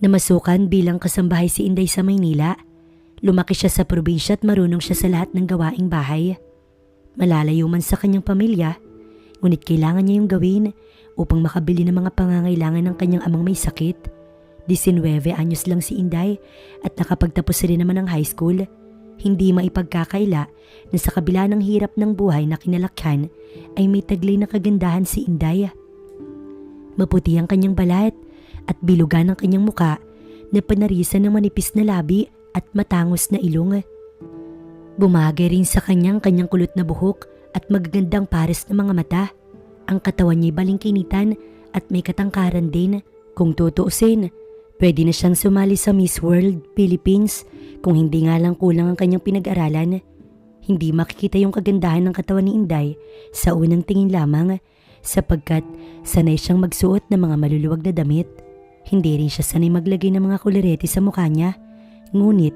Namasukan bilang kasambahay si Inday sa Maynila. Lumaki siya sa probinsya at marunong siya sa lahat ng gawaing bahay. Malalayo man sa kanyang pamilya, ngunit kailangan niya yung gawin upang makabili ng mga pangangailangan ng kanyang amang may sakit. 19 anyos lang si Inday at nakapagtapos rin naman ng high school. Hindi maipagkakaila na sa kabila ng hirap ng buhay na kinalakhan ay may taglay na kagandahan si Inday. Maputi ang kanyang balat at bilugan ang kanyang muka na panarisan ng manipis na labi at matangos na ilong. Bumagay rin sa kanyang kanyang kulot na buhok at magagandang pares ng mga mata. Ang katawan niya'y balingkinitan at may katangkaran din. Kung tutuusin, pwede na siyang sumali sa Miss World Philippines kung hindi nga lang kulang ang kanyang pinag-aralan. Hindi makikita yung kagandahan ng katawan ni Inday sa unang tingin lamang sapagkat sanay siyang magsuot ng mga maluluwag na damit. Hindi rin siya sanay maglagay ng mga kulirete sa mukha niya. Ngunit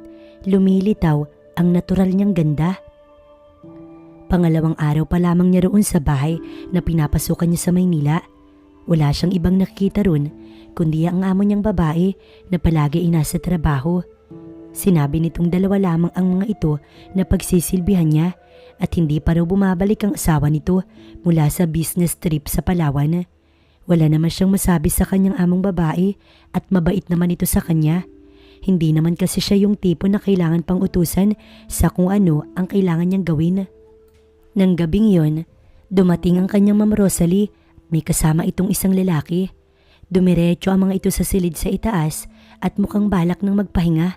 lumilitaw ang natural niyang ganda. Pangalawang araw pa lamang niya roon sa bahay na pinapasukan niya sa Maynila. Wala siyang ibang nakikita roon kundi ang amo niyang babae na palagi ay nasa trabaho. Sinabi nitong dalawa lamang ang mga ito na pagsisilbihan niya at hindi pa raw bumabalik ang asawa nito mula sa business trip sa Palawan. Wala naman siyang masabi sa kanyang among babae at mabait naman ito sa kanya. Hindi naman kasi siya yung tipo na kailangan pang utusan sa kung ano ang kailangan niyang gawin. Nang gabing yon, dumating ang kanyang Ma'am Rosalie. May kasama itong isang lalaki. Dumiretso ang mga ito sa silid sa itaas at mukhang balak ng magpahinga.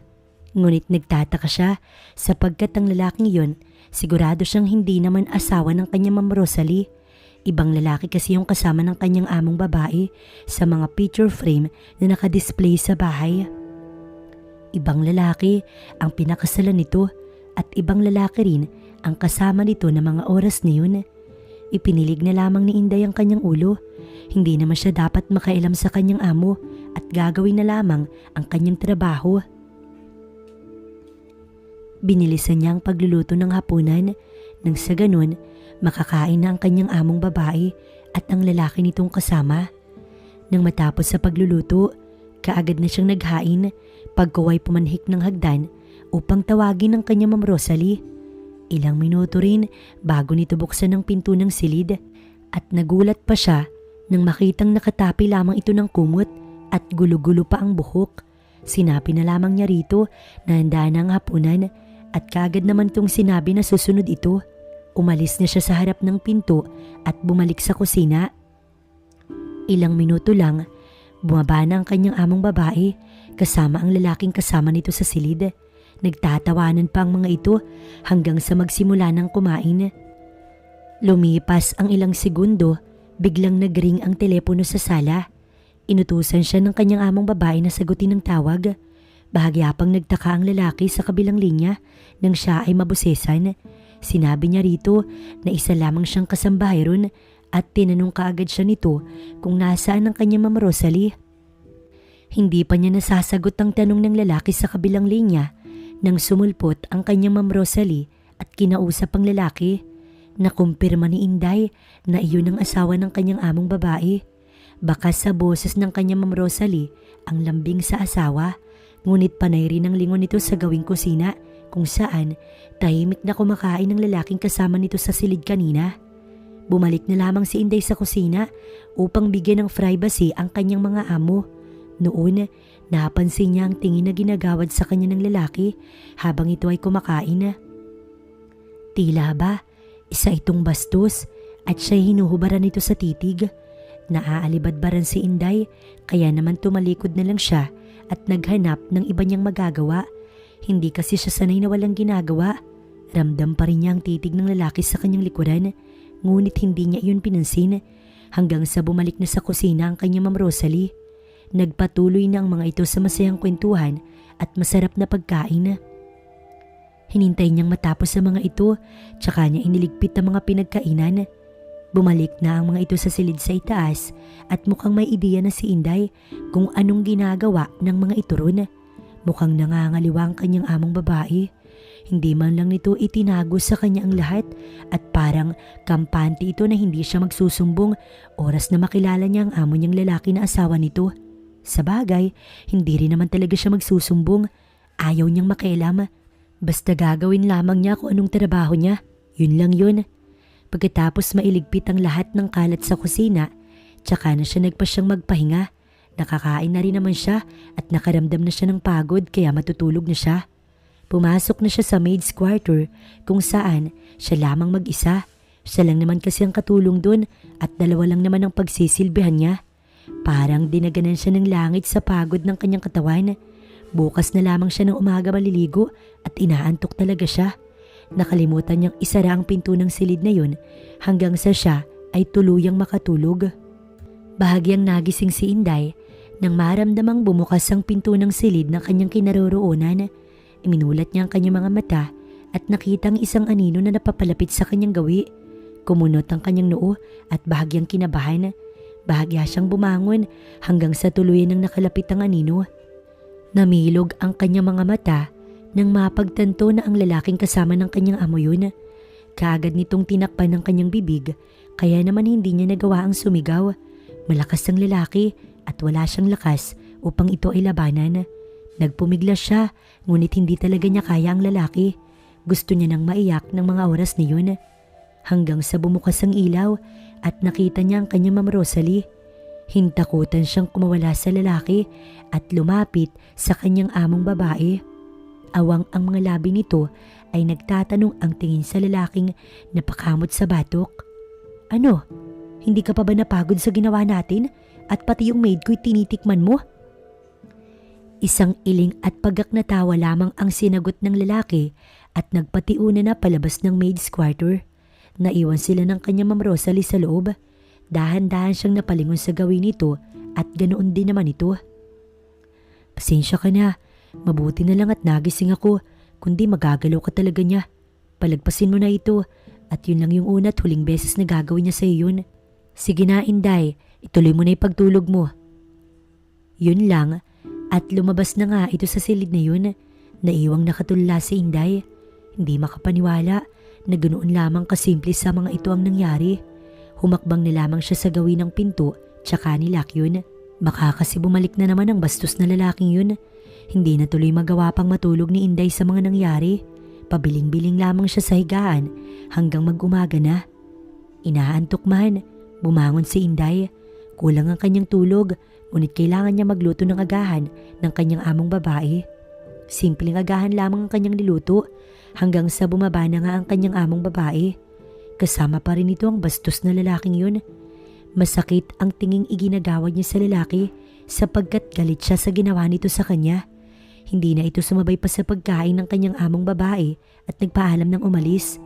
Ngunit nagtataka siya sapagkat ang lalaking yon sigurado siyang hindi naman asawa ng kanyang Ma'am Rosalie. Ibang lalaki kasi yung kasama ng kanyang among babae sa mga picture frame na nakadisplay sa bahay. Ibang lalaki ang pinakasalan nito at ibang lalaki rin ang kasama nito na mga oras na yun. Ipinilig na lamang ni Inday ang kanyang ulo. Hindi naman siya dapat makailam sa kanyang amo at gagawin na lamang ang kanyang trabaho. Binilisan niya ang pagluluto ng hapunan nang sa ganun makakain na ang kanyang among babae at ang lalaki nitong kasama. Nang matapos sa pagluluto, kaagad na siyang naghain pagkuway pumanhik ng hagdan upang tawagin ang kanyang Ma'am Rosalie. Ilang minuto rin bago nito buksan ang pinto ng silid at nagulat pa siya nang makitang nakatapi lamang ito ng kumot at gulo-gulo pa ang buhok. Sinabi na lamang niya rito na handa na ang hapunan at kagad naman itong sinabi na susunod ito. Umalis na siya sa harap ng pinto at bumalik sa kusina. Ilang minuto lang, bumaba na ang kanyang among babae kasama ang lalaking kasama nito sa silid. Nagtatawanan pa ang mga ito hanggang sa magsimula ng kumain. Lumipas ang ilang segundo, biglang nagring ang telepono sa sala. Inutusan siya ng kanyang among babae na sagutin ng tawag. Bahagya pang nagtaka ang lalaki sa kabilang linya nang siya ay mabusesan. Sinabi niya rito na isa lamang siyang kasambahay ron at tinanong kaagad siya nito kung nasaan ang kanyang Ma'am Rosalie. Hindi pa niya nasasagot ang tanong ng lalaki sa kabilang linya nang sumulpot ang kanyang Ma'am Rosalie at kinausap ang lalaki. Nakumpirma ni Inday na iyon ang asawa ng kanyang among babae. Baka sa boses ng kanyang Ma'am Rosalie ang lambing sa asawa, ngunit panay rin ang lingon nito sa gawing kusina kung saan tahimik na kumakain ng lalaking kasama nito sa silid kanina. Bumalik na lamang si Inday sa kusina upang bigyan ng privacy ang kanyang mga amo. Noon, napansin niya ang tingin na ginagawad sa kanya ng lalaki habang ito ay kumakain. Tila ba, isa itong bastos at siya'y hinuhubaran nito sa titig. Naaalibadbaran si Inday kaya naman tumalikod na lang siya at naghanap ng iba niyang magagawa. Hindi kasi siya sanay na walang ginagawa. Ramdam pa rin niya ang titig ng lalaki sa kanyang likuran ngunit hindi niya iyon pinansin hanggang sa bumalik na sa kusina ang kanyang Ma'am Rosalie. Nagpatuloy na ang mga ito sa masayang kwentuhan at masarap na pagkain. Hinintay niyang matapos sa mga ito, tsaka niya iniligpit ang mga pinagkainan. Bumalik na ang mga ito sa silid sa itaas at mukhang may ideya na si Inday kung anong ginagawa ng mga ito ron. Mukhang nangangaliwa ang kanyang among babae. Hindi man lang nito itinago sa kanya ang lahat at parang kampante ito na hindi siya magsusumbong oras na makilala niya ang amo niyang lalaki na asawa nito. Sa bagay, hindi rin naman talaga siya magsusumbong. Ayaw niyang makialam. Basta gagawin lamang niya kung anong trabaho niya. Yun lang yun. Pagkatapos mailigpit ang lahat ng kalat sa kusina, tsaka na siya nagpa siyang magpahinga. Nakakain na rin naman siya at nakaramdam na siya ng pagod kaya matutulog na siya. Pumasok na siya sa maid's quarter kung saan siya lamang mag-isa. Siya lang naman kasi ang katulong dun at dalawa lang naman ang pagsisilbihan niya. Parang dinaganan siya ng langit sa pagod ng kanyang katawan. Bukas na lamang siya ng umaga maliligo at inaantok talaga siya. Nakalimutan niyang isara ang pinto ng silid na yun hanggang sa siya ay tuluyang makatulog. Bahagyang nagising si Inday nang maramdamang bumukas ang pinto ng silid ng kanyang kinaroroonan. Iminulat niya ang kanyang mga mata at nakitang isang anino na napapalapit sa kanyang gawi. Kumunot ang kanyang noo at bahagyang kinabahan. Bahagya siyang bumangon hanggang sa tuluyan ng nakalapit ang anino. Namilog ang kanyang mga mata nang mapagtanto na ang lalaking kasama ng kanyang amo yun. Kaagad nitong tinakpan ng kanyang bibig kaya naman hindi niya nagawa ang sumigaw. Malakas ang lalaki at wala siyang lakas upang ito ay labanan. Nagpumiglas siya ngunit hindi talaga niya kaya ang lalaki. Gusto niya nang maiyak ng mga oras na yun. Hanggang sa bumukas ang ilaw at nakita niya ang kanyang Ma'am Rosalie. Hintakutan siyang kumawala sa lalaki at lumapit sa kanyang among babae. Awang ang mga labi nito ay nagtatanong ang tingin sa lalaking napakamot sa batok. Ano? Hindi ka pa ba napagod sa ginawa natin at pati yung maid ko'y tinitikman mo? Isang iling at pagak na tawa lamang ang sinagot ng lalaki at nagpatiuna na palabas ng maid's quarter. Naiwan sila ng kanyang Ma'am Rosalie sa loob. Dahan-dahan siyang napalingon sa gawin nito at ganoon din naman ito. Pasensya ka na. Mabuti na lang at nagising ako. Kundi magagalaw ka talaga niya. Palagpasin mo na ito. At yun lang yung una at huling beses na gagawin niya sa yun. Sige na, Inday. Ituloy mo na yung pagtulog mo. Yun lang. At lumabas na nga ito sa silid na yun. Naiwang nakatulala si Inday. Hindi makapaniwala na ganoon lamang kasimple sa mga ito ang nangyari. Humakbang na lamang siya sa gawin ng pinto tsaka nilak yun. Baka kasi bumalik na naman ang bastos na lalaking yun. Hindi na tuloy magawa pang matulog ni Inday sa mga nangyari. Pabiling-biling lamang siya sa higaan hanggang mag-umaga na. Inaantok man, bumangon si Inday. Kulang ang kanyang tulog, ngunit kailangan niya magluto ng agahan ng kanyang among babae. Simpleng agahan lamang ang kanyang niluto hanggang sa bumaba na nga ang kanyang among babae. Kasama pa rin ito ang bastos na lalaking yun. Masakit ang tinging iginagawa niya sa lalaki sapagkat galit siya sa ginawa nito sa kanya. Hindi na ito sumabay pa sa pagkain ng kanyang among babae at nagpaalam ng umalis.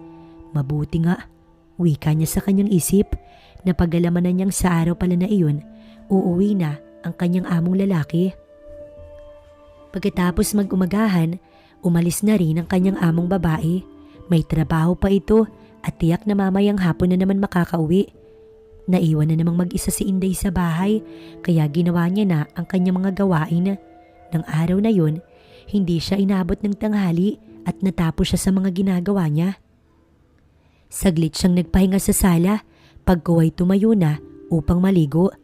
Mabuti nga, wika niya sa kanyang isip na pagalaman na niyang sa araw pala na iyon, uuwi na ang kanyang among lalaki. Pagkatapos mag-umagahan, umalis na rin ang kanyang among babae. May trabaho pa ito at tiyak na mamayang hapon na naman makakauwi. Naiwan na namang mag-isa si Inday sa bahay kaya ginawa niya na ang kanyang mga gawain. Nang araw na yun, hindi siya inabot ng tanghali at natapos siya sa mga ginagawa niya. Saglit siyang nagpahinga sa sala pagkuway tumayo na upang maligo.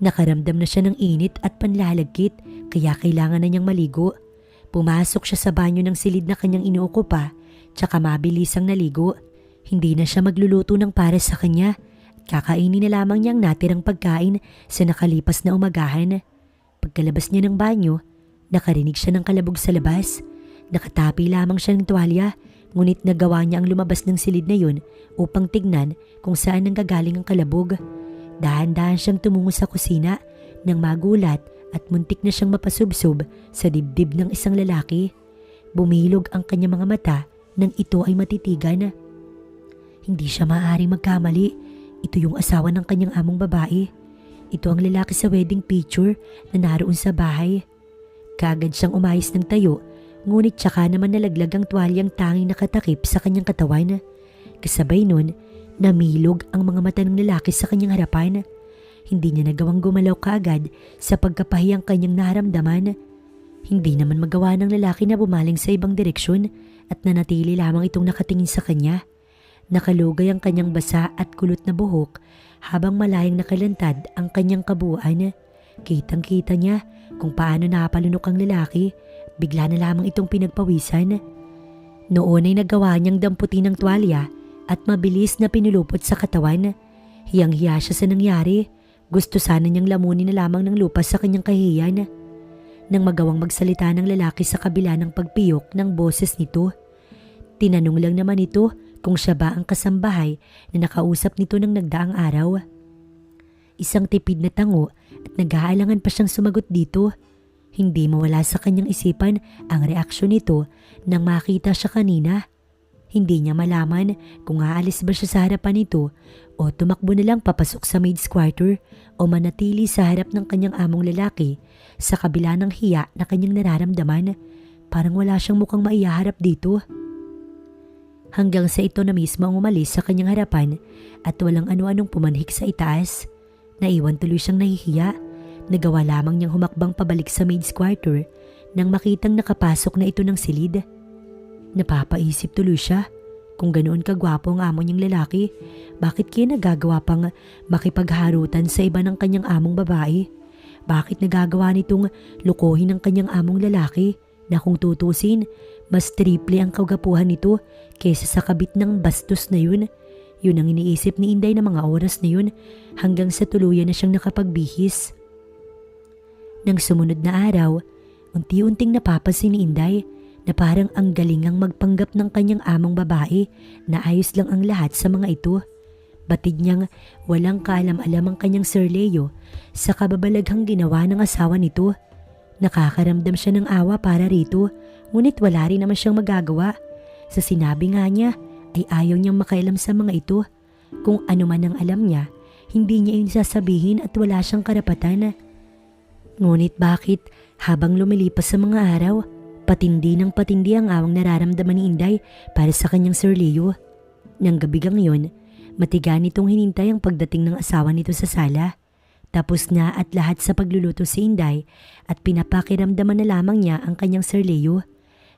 Nakaramdam na siya ng init at panlalagkit kaya kailangan na niyang maligo. Pumasok siya sa banyo ng silid na kanyang inuukupa tsaka mabilisang naligo. Hindi na siya magluluto ng para sa kanya. Kakainin na lamang niyang natirang pagkain sa nakalipas na umagahan. Pagkalabas niya ng banyo, nakarinig siya ng kalabog sa labas. Nakatapi lamang siya ng tuwalya ngunit nagawa niya ang lumabas ng silid na yun upang tignan kung saan nanggagaling ang kalabog. Dahan-dahan siyang tumungo sa kusina nang magulat at muntik na siyang mapasubsob sa dibdib ng isang lalaki. Bumilog ang kanyang mga mata nang ito ay matitigan. Hindi siya maaaring magkamali. Ito yung asawa ng kanyang among babae. Ito ang lalaki sa wedding picture na naroon sa bahay. Kaagad siyang umayos ng tayo, ngunit tsaka naman nalaglag ang tuwalyang tanging nakatakip sa kanyang katawan. Kasabay nun, namilog ang mga mata ng lalaki sa kanyang harapan. Hindi niya nagawang gumalaw kaagad sa pagkapahiyang kanyang naramdaman. Hindi naman magawa ng lalaki na bumaling sa ibang direksyon at nanatili lamang itong nakatingin sa kanya. Nakalugay ang kanyang basa at kulot na buhok habang malayang nakalantad ang kanyang kabuuan. Kitang kita niya kung paano napalunok ang lalaki, bigla na lamang itong pinagpawisan. Noon ay nagawa niyang damputin ng tuwalya at mabilis na pinulupot sa katawan. Hiyang-hiya siya sa nangyari. Gusto sana niyang lamunin na lamang ng lupa sa kanyang kahiyan. Nang magawang magsalita ng lalaki sa kabila ng pagpiyok ng boses nito. Tinanong lang naman ito kung siya ba ang kasambahay na nakausap nito ng nagdaang araw. Isang tipid na tango at nag-aalangan pa siyang sumagot dito. Hindi mawala sa kanyang isipan ang reaksyon nito nang makita siya kanina. Hindi niya malaman kung aalis ba siya sa harapan nito o tumakbo na lang papasok sa maid's quarter o manatili sa harap ng kanyang among lalaki sa kabila ng hiya na kanyang nararamdaman. Parang wala siyang mukhang maiyaharap dito. Hanggang sa ito na mismo ang umalis sa kanyang harapan at walang ano-anong pumanhik sa itaas. Naiwan tuloy siyang nahihiya. Nagawa lamang niyang humakbang pabalik sa maid's quarter nang makitang nakapasok na ito ng silid. Napapaisip tuloy siya kung ganoon kagwapo ang amo niyang lalaki, bakit kaya nagagawa pang makipagharutan sa iba ng kanyang among babae? Bakit nagagawa nitong lukohin ng kanyang among lalaki na kung tutusin, mas triple ang kagapuhan nito kaysa sa kabit ng bastos na yun? Yun ang iniisip ni Inday na mga oras na yun hanggang sa tuluyan na siyang nakapagbihis. Nang sumunod na araw, unti-unting napapansin ni Inday na parang ang galing ang magpanggap ng kanyang among babae na ayos lang ang lahat sa mga ito. Batid niyang walang kaalam-alam ang kanyang Sir Leo sa kababalaghang ginawa ng asawa nito. Nakakaramdam siya ng awa para rito ngunit wala rin naman siyang magagawa. Sa sinabi nga niya ay ayaw niyang makailam sa mga ito. Kung ano man ang alam niya, hindi niya yun sasabihin at wala siyang karapatan. Ngunit bakit habang lumilipas sa mga araw, Patindi ng patindi ang awang nararamdaman ni Inday para sa kanyang Sir Leo. Nang gabigang yon, matiga nitong hinintay ang pagdating ng asawa nito sa sala. Tapos na at lahat sa pagluluto si Inday at pinapakiramdaman na lamang niya ang kanyang Sir Leo.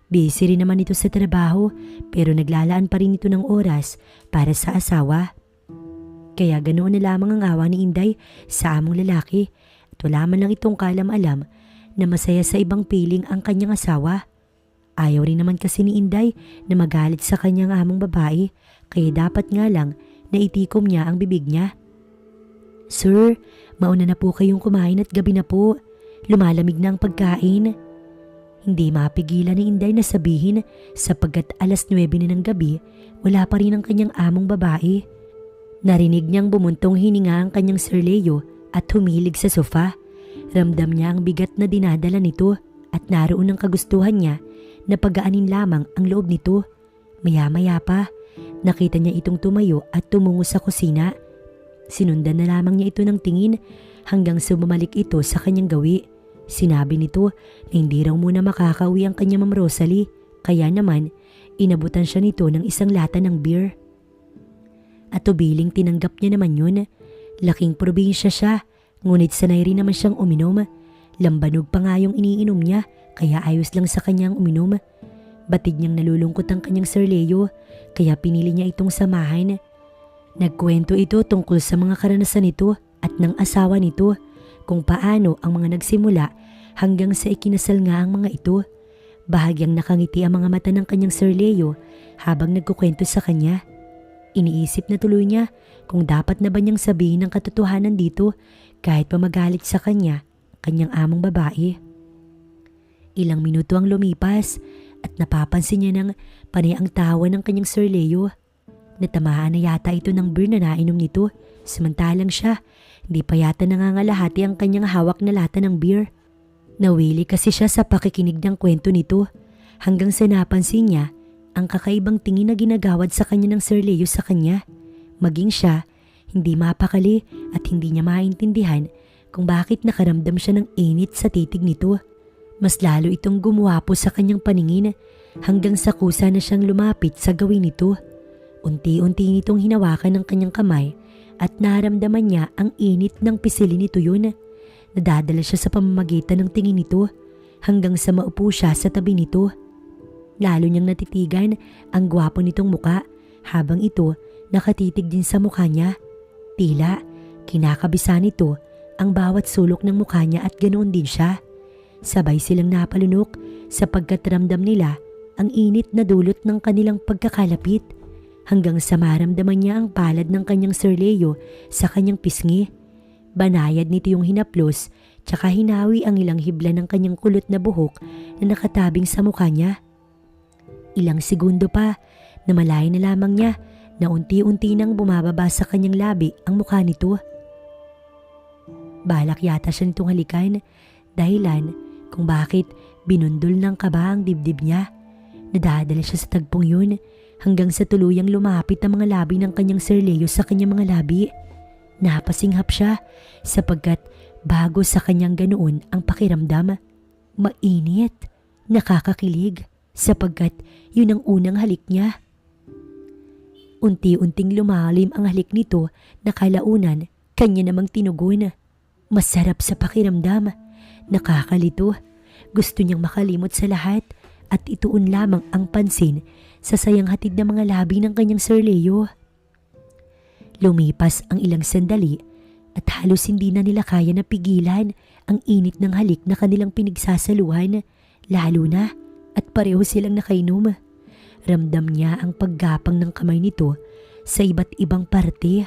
Busy rin naman ito sa trabaho pero naglalaan pa rin ito ng oras para sa asawa. Kaya ganoon na lamang ang awa ni Inday sa among lalaki at wala man lang itong kalam-alam na masaya sa ibang piling ang kanyang asawa. Ayaw rin naman kasi ni Inday na magalit sa kanyang among babae kaya dapat nga lang na itikom niya ang bibig niya. Sir, mauna na po kayong kumain at gabi na po. Lumalamig na ang pagkain. Hindi mapigilan ni Inday na sabihin sapagkat alas 9 na ng gabi, wala pa rin ang kanyang among babae. Narinig niyang bumuntong hininga ang kanyang Sir Leo at humilig sa sofa. Ramdam niya ang bigat na dinadala nito at naroon ang kagustuhan niya na pagaanin lamang ang loob nito. Maya-maya pa, nakita niya itong tumayo at tumungo sa kusina. Sinundan na lamang niya ito ng tingin hanggang sa bumalik ito sa kanyang gawi. Sinabi nito na hindi raw muna makakauwi ang kanyang Ma'am Rosalie kaya naman inabutan siya nito ng isang lata ng beer. At tubiling tinanggap niya naman yun. Laking probinsya siya Ngunit sanay rin naman siyang uminom. Lambanog pa nga yung iniinom niya kaya ayos lang sa kanyang uminom. Batid niyang nalulungkot ang kanyang Sir Leo kaya pinili niya itong samahan. Nagkwento ito tungkol sa mga karanasan nito at ng asawa nito kung paano ang mga nagsimula hanggang sa ikinasal nga ang mga ito. Bahagyang nakangiti ang mga mata ng kanyang Sir Leo habang nagkukwento sa kanya. Iniisip na tuloy niya kung dapat na ba niyang sabihin ang katotohanan dito kahit pa magalit sa kanya, kanyang among babae. Ilang minuto ang lumipas at napapansin niya ng panay tawa ng kanyang Sir Leo. Natamaan na yata ito ng beer na nainom nito samantalang siya hindi pa yata nangangalahati ang kanyang hawak na lata ng beer. Nawili kasi siya sa pakikinig ng kwento nito hanggang sa napansin niya ang kakaibang tingin na ginagawad sa kanya ng Sir Leo sa kanya. Maging siya hindi mapakali at hindi niya maintindihan kung bakit nakaramdam siya ng init sa titig nito. Mas lalo itong gumuwapo sa kanyang paningin hanggang sa kusa na siyang lumapit sa gawin nito. Unti-unti nitong hinawakan ng kanyang kamay at naramdaman niya ang init ng pisili nito yun. Nadadala siya sa pamamagitan ng tingin nito hanggang sa maupo siya sa tabi nito. Lalo niyang natitigan ang gwapo nitong muka habang ito nakatitig din sa mukha niya. Tila, kinakabisa nito ang bawat sulok ng mukha niya at ganoon din siya. Sabay silang napalunok sapagkat ramdam nila ang init na dulot ng kanilang pagkakalapit hanggang sa maramdaman niya ang palad ng kanyang Sir Leo sa kanyang pisngi. Banayad nito yung hinaplos tsaka hinawi ang ilang hibla ng kanyang kulot na buhok na nakatabing sa mukha niya. Ilang segundo pa na malay na lamang niya na unti-unti nang bumababa sa kanyang labi ang mukha nito. Balak yata siya nitong halikan dahilan kung bakit binundol ng kaba ang dibdib niya. Nadadala siya sa tagpong yun hanggang sa tuluyang lumapit ang mga labi ng kanyang Sir Leo sa kanyang mga labi. Napasinghap siya sapagkat bago sa kanyang ganoon ang pakiramdam. Mainit, nakakakilig sapagkat yun ang unang halik niya. Unti-unting lumalim ang halik nito na kalaunan kanya namang tinugon. Masarap sa pakiramdam, nakakalito. Gusto niyang makalimot sa lahat at ituon lamang ang pansin sa sayang hatid ng mga labi ng kanyang Sir Leo. Lumipas ang ilang sandali at halos hindi na nila kaya na pigilan ang init ng halik na kanilang pinagsasaluhan, lalo na at pareho silang nakainom. Ramdam niya ang paggapang ng kamay nito sa iba't ibang parte.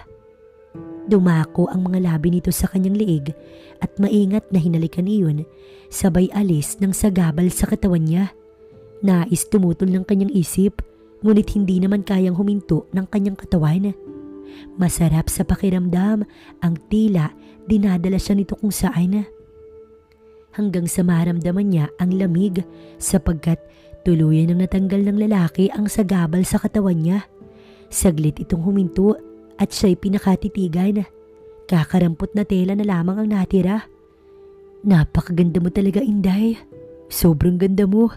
Dumako ang mga labi nito sa kanyang liig at maingat na hinalikan iyon sabay alis ng sagabal sa katawan niya. Nais tumutol ng kanyang isip ngunit hindi naman kayang huminto ng kanyang katawan. Masarap sa pakiramdam ang tila dinadala siya nito kung saan. Hanggang sa maramdaman niya ang lamig sapagkat tuluyan ang natanggal ng lalaki ang sagabal sa katawan niya. Saglit itong huminto at siya'y pinakatitigan. Kakarampot na tela na lamang ang natira. Napakaganda mo talaga, Inday. Sobrang ganda mo.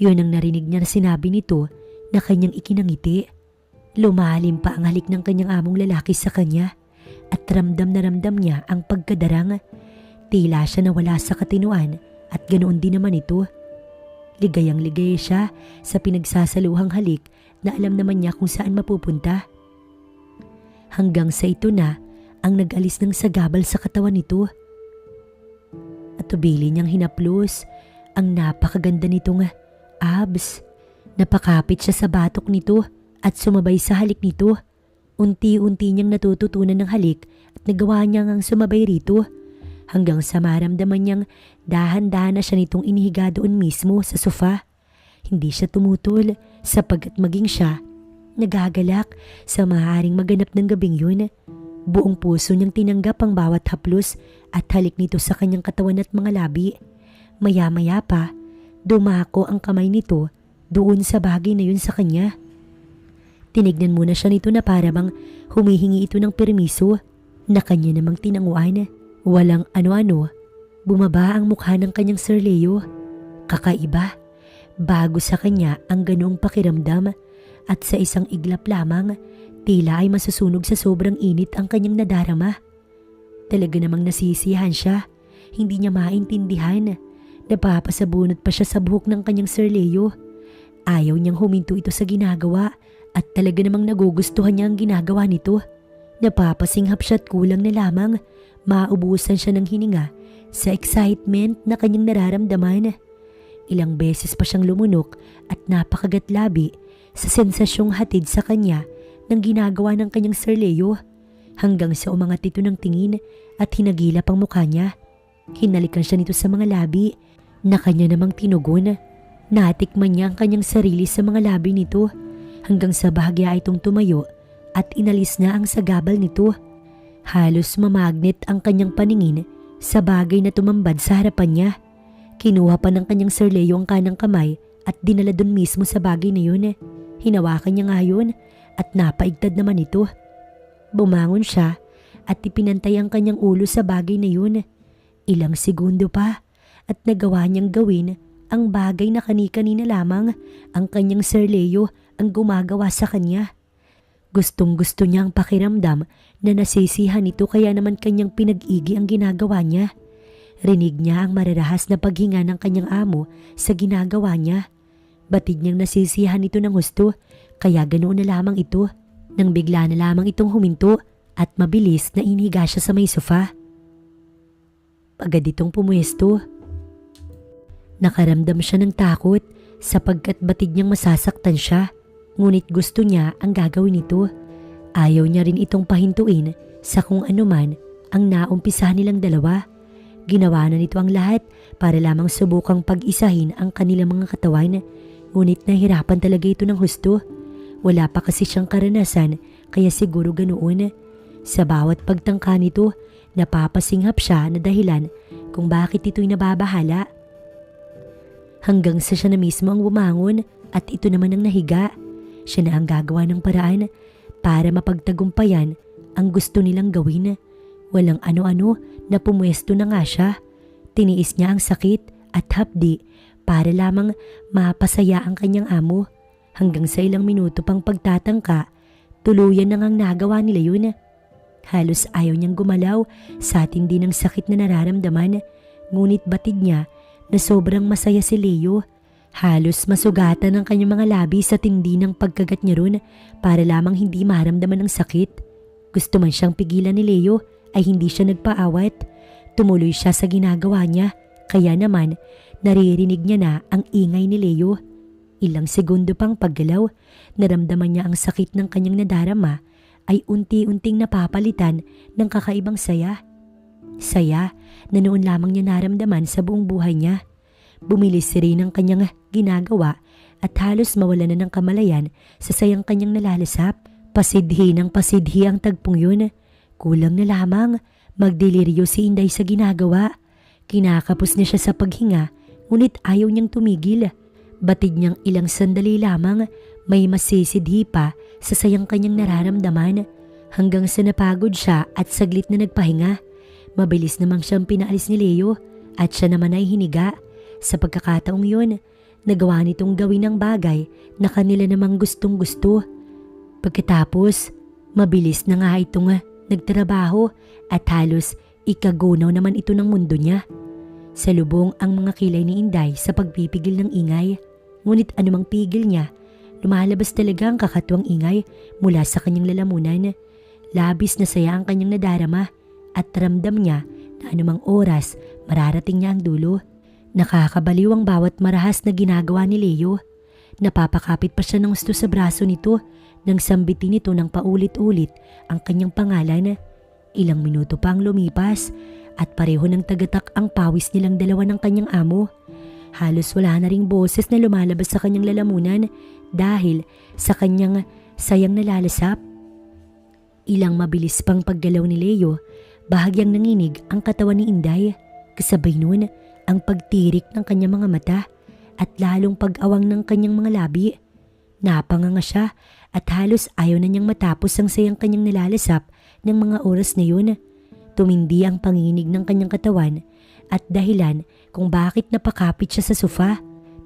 Yun ang narinig niya na sinabi nito na kanyang ikinangiti. Lumalim pa ang halik ng kanyang among lalaki sa kanya at ramdam na ramdam niya ang pagkadarang. Tila siya nawala sa katinuan at ganoon din naman ito. Ligayang ligay siya sa pinagsasaluhang halik na alam naman niya kung saan mapupunta. Hanggang sa ito na ang nag-alis ng sagabal sa katawan nito. At tubili niyang hinaplos ang napakaganda nitong abs. Napakapit siya sa batok nito at sumabay sa halik nito. Unti-unti niyang natututunan ng halik at nagawa niya ngang sumabay rito hanggang sa maramdaman niyang dahan-dahan na siya nitong inihiga doon mismo sa sofa. Hindi siya tumutol sapagkat maging siya nagagalak sa maaaring maganap ng gabing yun. Buong puso niyang tinanggap ang bawat haplos at halik nito sa kanyang katawan at mga labi. Maya-maya pa, dumako ang kamay nito doon sa bagay na yun sa kanya. Tinignan muna siya nito na para bang humihingi ito ng permiso na kanya namang tinanguan. Walang ano-ano, bumaba ang mukha ng kanyang Sir Leo. Kakaiba, bago sa kanya ang ganong pakiramdam at sa isang iglap lamang, tila ay masusunog sa sobrang init ang kanyang nadarama. Talaga namang nasisiyahan siya, hindi niya maintindihan. Napapasabunot pa siya sa buhok ng kanyang Sir Leo. Ayaw niyang huminto ito sa ginagawa at talaga namang nagugustuhan niya ang ginagawa nito. Napapasinghap siya at kulang na lamang. Maubusan siya ng hininga sa excitement na kanyang nararamdaman. Ilang beses pa siyang lumunok at napakagatlabi sa sensasyong hatid sa kanya ng ginagawa ng kanyang Sir Leo hanggang sa umangat ito ng tingin at hinagilap ang mukha niya. Hinalikan siya nito sa mga labi na kanya namang tinugon. Natikman niya ang kanyang sarili sa mga labi nito hanggang sa bahagya itong tumayo at inalis na ang sagabal nito. Halos mamagnet ang kanyang paningin sa bagay na tumambad sa harapan niya. Kinuha pa ng kanyang Sir Leo ang kanang kamay at dinala dun mismo sa bagay na yun. Hinawakan niya nga yun at napaigtad naman ito. Bumangon siya at ipinantay ang kanyang ulo sa bagay na yun. Ilang segundo pa at nagawa niyang gawin ang bagay na kani-kanina lamang ang kanyang Sir Leo ang gumagawa sa kanya. Gustong gusto niya ang pakiramdam na nasisihan ito kaya naman kanyang pinag-igi ang ginagawa niya. Rinig niya ang mararahas na paghinga ng kanyang amo sa ginagawa niya. Batid niyang nasisihan ito ng gusto kaya ganoon na lamang ito nang bigla na lamang itong huminto at mabilis na inihiga siya sa may sofa. Agad itong pumuesto. Nakaramdam siya ng takot sapagkat batid niyang masasaktan siya. Ngunit gusto niya ang gagawin nito. Ayaw niya rin itong pahintuin sa kung anuman ang naumpisahan nilang dalawa. Ginawa na nito ang lahat para lamang subukang pag-isahin ang kanilang mga katawan. Ngunit nahirapan talaga ito ng husto. Wala pa kasi siyang karanasan kaya siguro ganoon. Sa bawat pagtangka nito, napapasinghap siya na dahilan kung bakit ito'y nababahala. Hanggang sa siya na mismo ang bumangon at ito naman ang nahiga. Siya na ang gagawa ng paraan para mapagtagumpayan ang gusto nilang gawin. Walang ano-ano na pumwesto na nga siya. Tiniis niya ang sakit at hapdi para lamang mapasaya ang kanyang amo. Hanggang sa ilang minuto pang pagtatangka, tuluyan nang ang nagawa nila yun. Halos ayaw niyang gumalaw sa tindi ng sakit na nararamdaman. Ngunit batid niya na sobrang masaya si Leo. Halos masugatan ang kanyang mga labi sa tindi ng pagkagat niya ron para lamang hindi maramdaman ng sakit. Gusto man siyang pigilan ni Leo ay hindi siya nagpaawat. Tumuloy siya sa ginagawa niya kaya naman naririnig niya na ang ingay ni Leo. Ilang segundo pang paggalaw, naramdaman niya ang sakit ng kanyang nadarama ay unti-unting napapalitan ng kakaibang saya. Saya na noon lamang niya naramdaman sa buong buhay niya. Bumilis rin ang kanyang ginagawa at halos mawala na ng kamalayan sa sayang kanyang nalalasap. Pasidhi ng pasidhi ang tagpong yun. Kulang na lamang magdeliryo si Inday sa ginagawa. Kinakapos na siya sa paghinga ngunit ayaw niyang tumigil. Batid niyang ilang sandali lamang may masisidhi pa sa sayang kanyang nararamdaman hanggang sa napagod siya at saglit na nagpahinga. Mabilis namang siyang pinaalis ni Leo at siya naman ay hiniga. Sa pagkakataong yun, nagawa nitong gawin ang bagay na kanila namang gustong gusto. Pagkatapos, mabilis na nga itong ah, nagtrabaho at halos ikagunaw naman ito ng mundo niya. Sa lubong ang mga kilay ni Inday sa pagpipigil ng ingay. Ngunit anumang pigil niya, lumalabas talaga ang kakatuwang ingay mula sa kanyang lalamunan. Labis na saya ang kanyang nadarama at ramdam niya na anumang oras mararating niya ang dulo. Nakakabaliw ang bawat marahas na ginagawa ni Leo. Napapakapit pa siya ng gusto sa braso nito nang sambitin nito ng paulit-ulit ang kanyang pangalan. Ilang minuto pa ang lumipas at pareho ng tagatak ang pawis nilang dalawa ng kanyang amo. Halos wala na ring boses na lumalabas sa kanyang lalamunan dahil sa kanyang sayang nalalasap. Ilang mabilis pang paggalaw ni Leo, bahagyang nanginig ang katawan ni Inday. Kasabay nun ang pagtirik ng kanyang mga mata at lalong pag-awang ng kanyang mga labi. Napanganga siya at halos ayaw na niyang matapos ang sayang kanyang nilalasap ng mga oras na yun. Tumindi ang panginig ng kanyang katawan at dahilan kung bakit napakapit siya sa sofa.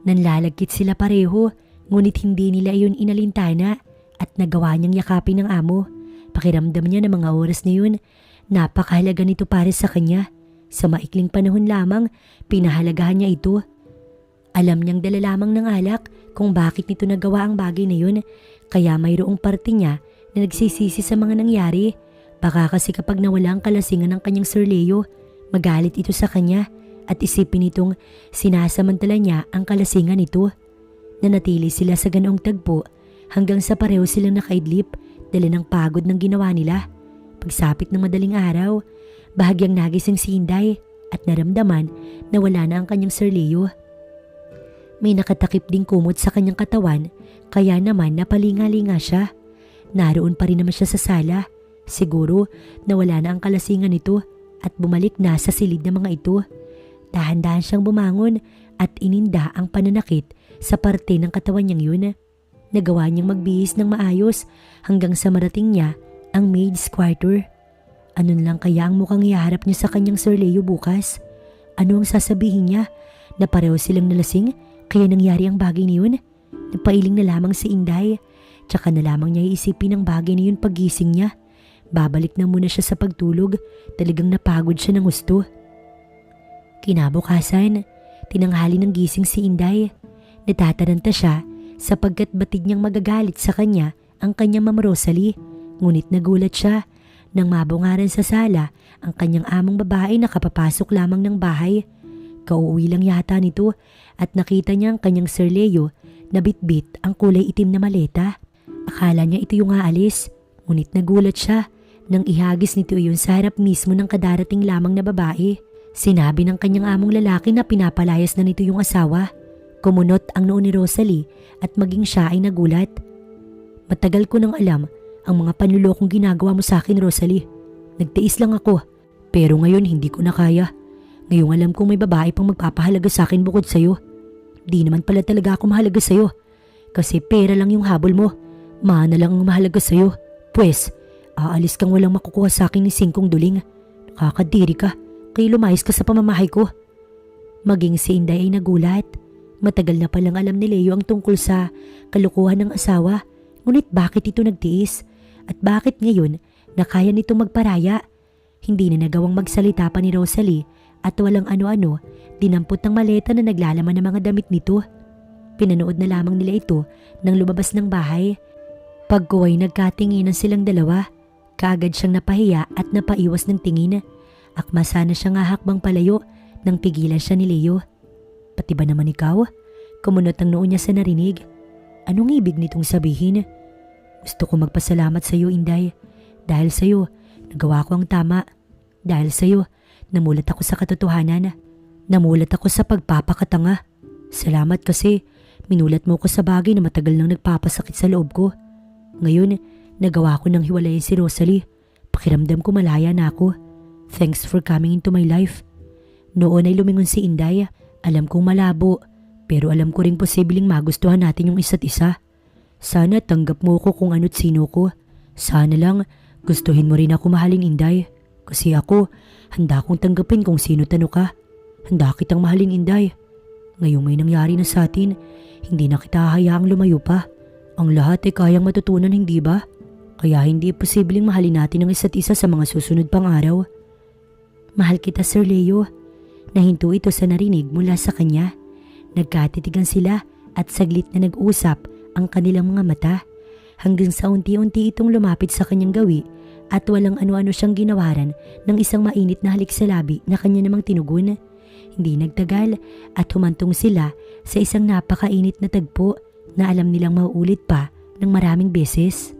Nanlalagkit sila pareho ngunit hindi nila iyon inalintana at nagawa niyang yakapin ng amo. Pakiramdam niya ng mga oras na yun, napakahalaga nito para sa kanya. Sa maikling panahon lamang, pinahalagahan niya ito. Alam niyang dala lamang ng alak kung bakit nito nagawa ang bagay na yun, kaya mayroong parte niya na nagsisisi sa mga nangyari. Baka kasi kapag nawala ang kalasingan ng kanyang Sir Leo, magalit ito sa kanya at isipin nitong sinasamantala niya ang kalasingan nito. Nanatili sila sa ganoong tagpo hanggang sa pareho silang nakaidlip dala ng pagod ng ginawa nila. Pagsapit ng madaling araw, bahagyang nagising si Inday at naramdaman na wala na ang kanyang Sir Leo. May nakatakip ding kumot sa kanyang katawan kaya naman napalinga-linga siya. Naroon pa rin naman siya sa sala. Siguro nawala na ang kalasingan nito at bumalik na sa silid ng mga ito. Dahan-dahan siyang bumangon at ininda ang pananakit sa parte ng katawan niyang yun. Nagawa niyang magbihis ng maayos hanggang sa marating niya ang maid's quarter. Ano lang kaya ang mukhang iharap niya sa kanyang Sir Leo bukas? Ano ang sasabihin niya? Na pareho silang nalasing kaya nangyari ang bagay na yun? Napailing na lamang si Inday. Tsaka na lamang niya iisipin ang bagay na yun pagising niya. Babalik na muna siya sa pagtulog. Talagang napagod siya ng gusto. Kinabukasan, tinanghali ng gising si Inday. Natataranta siya sapagkat batid niyang magagalit sa kanya ang kanyang Ma'am Rosalie. Ngunit nagulat siya nang mabungaran sa sala ang kanyang among babae na kapapasok lamang ng bahay. Kakauwi lang yata nito at nakita niya ang kanyang Sir Leo na bitbit ang kulay itim na maleta. Akala niya ito yung aalis, ngunit nagulat siya nang ihagis nito yun sa harap mismo ng kadarating lamang na babae. Sinabi ng kanyang among lalaki na pinapalayas na nito yung asawa. Kumunot ang noo ni Rosalie at maging siya ay nagulat. Matagal ko nang alam ang mga panlulokong ginagawa mo sa akin, Rosalie. Nagtiis lang ako, pero ngayon hindi ko na kaya. Ngayong alam kong may babae pang magpapahalaga sa akin bukod sa'yo. Di naman pala talaga ako mahalaga sa'yo. Kasi pera lang yung habol mo. Mana lang ang mahalaga sa'yo. Pwes, aalis kang walang makukuha sa akin ni Singkong Duling. Nakakadiri ka, kaya lumayas ka sa pamamahay ko. Maging si Inday ay nagulat. Matagal na palang alam ni Leo ang tungkol sa kalukuhan ng asawa. Ngunit bakit ito nagtiis? At bakit ngayon na kaya nito magparaya? Hindi na nagawang magsalita pa ni Rosalie at walang ano-ano, dinampot ng maleta na naglalaman ng mga damit nito. Pinanood na lamang nila ito nang lumabas ng bahay. Pagkuway nagkatinginan silang dalawa, kaagad siyang napahiya at napaiwas ng tingin. Akma sana siya nga hakbang palayo nang pigilan siya ni Leo. Pati ba naman ikaw? Kumunot ang noo niya sa narinig. Anong ibig nitong sabihin? Gusto ko magpasalamat sa iyo, Inday. Dahil sa iyo, nagawa ko ang tama. Dahil sa iyo, namulat ako sa katotohanan. Namulat ako sa pagpapakatanga. Salamat kasi minulat mo ko sa bagay na matagal nang nagpapasakit sa loob ko. Ngayon, nagawa ko ng hiwalayan si Rosalie. Pakiramdam ko malaya na ako. Thanks for coming into my life. Noon ay lumingon si Inday. Alam kong malabo, pero alam ko ring posibleng magustuhan natin yung isa't isa. Sana tanggap mo ko kung ano't sino ko. Sana lang gustuhin mo rin ako mahalin Inday. Kasi ako, handa kong tanggapin kung sino tano ka. Handa kitang mahalin Inday. Ngayong may nangyari na sa atin, hindi na kita hayaang lumayo pa. Ang lahat ay kayang matutunan hindi ba? Kaya hindi posibleng mahalin natin ang isa't isa sa mga susunod pang araw. Mahal kita Sir Leo. Nahinto ito sa narinig mula sa kanya. Nagkatitigan sila at saglit na nag-usap ang kanilang mga mata hanggang sa unti-unti itong lumapit sa kanyang gawi at walang ano-ano siyang ginawaran ng isang mainit na halik sa labi na kanya namang tinugon. Hindi nagtagal at humantong sila sa isang napakainit na tagpo na alam nilang mauulit pa ng maraming beses.